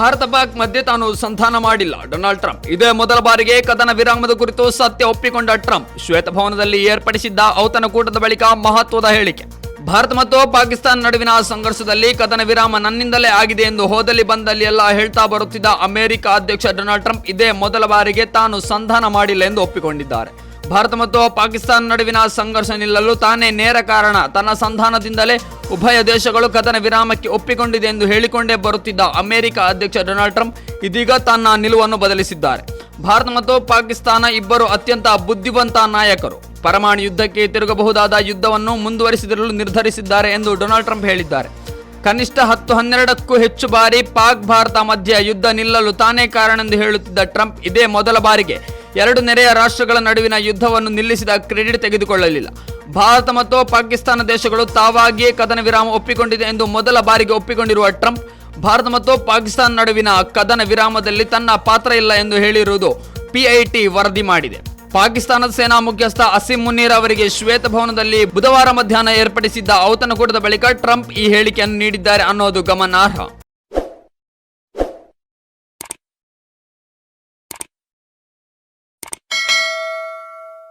ಭಾರತ ಪಾಕ್ ಮಧ್ಯೆ ತಾನು ಸಂಧಾನ ಮಾಡಿಲ್ಲ. Donald Trump. ಇದೇ ಮೊದಲ ಬಾರಿಗೆ ಕದನ ವಿರಾಮದ ಕುರಿತು ಸತ್ಯ ಒಪ್ಪಿಕೊಂಡ ಟ್ರಂಪ್. ಶ್ವೇತಭವನದಲ್ಲಿ ಏರ್ಪಡಿಸಿದ್ದ ಔತಣಕೂಟದ ಬಳಿಕ ಮಹತ್ವದ ಹೇಳಿಕೆ. ಭಾರತ ಮತ್ತು ಪಾಕಿಸ್ತಾನ ನಡುವಿನ ಸಂಘರ್ಷದಲ್ಲಿ ಕದನ ವಿರಾಮ ನನ್ನಿಂದಲೇ ಆಗಿದೆ ಎಂದು ಹೋದಲ್ಲಿ ಬಂದಲ್ಲಿ ಎಲ್ಲ ಹೇಳ್ತಾ ಬರುತ್ತಿದ್ದ ಅಮೆರಿಕ ಅಧ್ಯಕ್ಷ ಡೊನಾಲ್ಡ್ ಟ್ರಂಪ್ ಇದೇ ಮೊದಲ ಬಾರಿಗೆ ತಾನು ಸಂಧಾನ ಮಾಡಿಲ್ಲ ಎಂದು ಒಪ್ಪಿಕೊಂಡಿದ್ದಾರೆ. ಭಾರತ ಮತ್ತು ಪಾಕಿಸ್ತಾನ ನಡುವಿನ ಸಂಘರ್ಷ ನಿಲ್ಲಲು ತಾನೇ ನೇರ ಕಾರಣ. ತನ್ನ ಸಂಧಾನದಿಂದಲೇ ಉಭಯ ದೇಶಗಳು ಕದನ ವಿರಾಮಕ್ಕೆ ಒಪ್ಪಿಕೊಂಡಿದೆ ಎಂದು ಹೇಳಿಕೊಂಡೇ ಬರುತ್ತಿದ್ದ ಅಮೆರಿಕ ಅಧ್ಯಕ್ಷ ಡೊನಾಲ್ಡ್ ಟ್ರಂಪ್ ಇದೀಗ ತನ್ನ ನಿಲುವನ್ನು ಬದಲಿಸಿದ್ದಾರೆ. ಭಾರತ ಮತ್ತು ಪಾಕಿಸ್ತಾನ ಇಬ್ಬರು ಅತ್ಯಂತ ಬುದ್ಧಿವಂತ ನಾಯಕರು. ಪರಮಾಣು ಯುದ್ಧಕ್ಕೆ ತಿರುಗಬಹುದಾದ ಯುದ್ಧವನ್ನು ಮುಂದುವರಿಸಿದಿರಲು ನಿರ್ಧರಿಸಿದ್ದಾರೆ ಎಂದು ಡೊನಾಲ್ಡ್ ಟ್ರಂಪ್ ಹೇಳಿದ್ದಾರೆ. ಕನಿಷ್ಠ ಹತ್ತು ಹನ್ನೆರಡಕ್ಕೂ ಹೆಚ್ಚು ಬಾರಿ ಪಾಕ್ ಭಾರತ ಮಧ್ಯೆ ಯುದ್ಧ ನಿಲ್ಲಲು ತಾನೇ ಕಾರಣ ಎಂದು ಹೇಳುತ್ತಿದ್ದ ಟ್ರಂಪ್ ಇದೇ ಮೊದಲ ಬಾರಿಗೆ ಎರಡು ನೆರೆಯ ರಾಷ್ಟ್ರಗಳ ನಡುವಿನ ಯುದ್ಧವನ್ನು ನಿಲ್ಲಿಸಿದ ಕ್ರೆಡಿಟ್ ತೆಗೆದುಕೊಳ್ಳಲಿಲ್ಲ. ಭಾರತ ಮತ್ತು ಪಾಕಿಸ್ತಾನ ದೇಶಗಳು ತಾವಾಗಿಯೇ ಕದನ ವಿರಾಮ ಒಪ್ಪಿಕೊಂಡಿದೆ ಎಂದು ಮೊದಲ ಬಾರಿಗೆ ಒಪ್ಪಿಕೊಂಡಿರುವ ಟ್ರಂಪ್, ಭಾರತ ಮತ್ತು ಪಾಕಿಸ್ತಾನ ನಡುವಿನ ಕದನ ವಿರಾಮದಲ್ಲಿ ತನ್ನ ಪಾತ್ರ ಇಲ್ಲ ಎಂದು ಹೇಳಿರುವುದು ಪಿಐಟಿ ವರದಿ ಮಾಡಿದೆ. ಪಾಕಿಸ್ತಾನದ ಸೇನಾ ಮುಖ್ಯಸ್ಥ ಅಸಿಂ ಮುನೀರ್ ಅವರಿಗೆ ಶ್ವೇತಭವನದಲ್ಲಿ ಬುಧವಾರ ಮಧ್ಯಾಹ್ನ ಏರ್ಪಡಿಸಿದ್ದ ಔತಣಕೂಟದ ಬಳಿಕ ಟ್ರಂಪ್ ಈ ಹೇಳಿಕೆಯನ್ನು ನೀಡಿದ್ದಾರೆ ಅನ್ನೋದು ಗಮನಾರ್ಹ.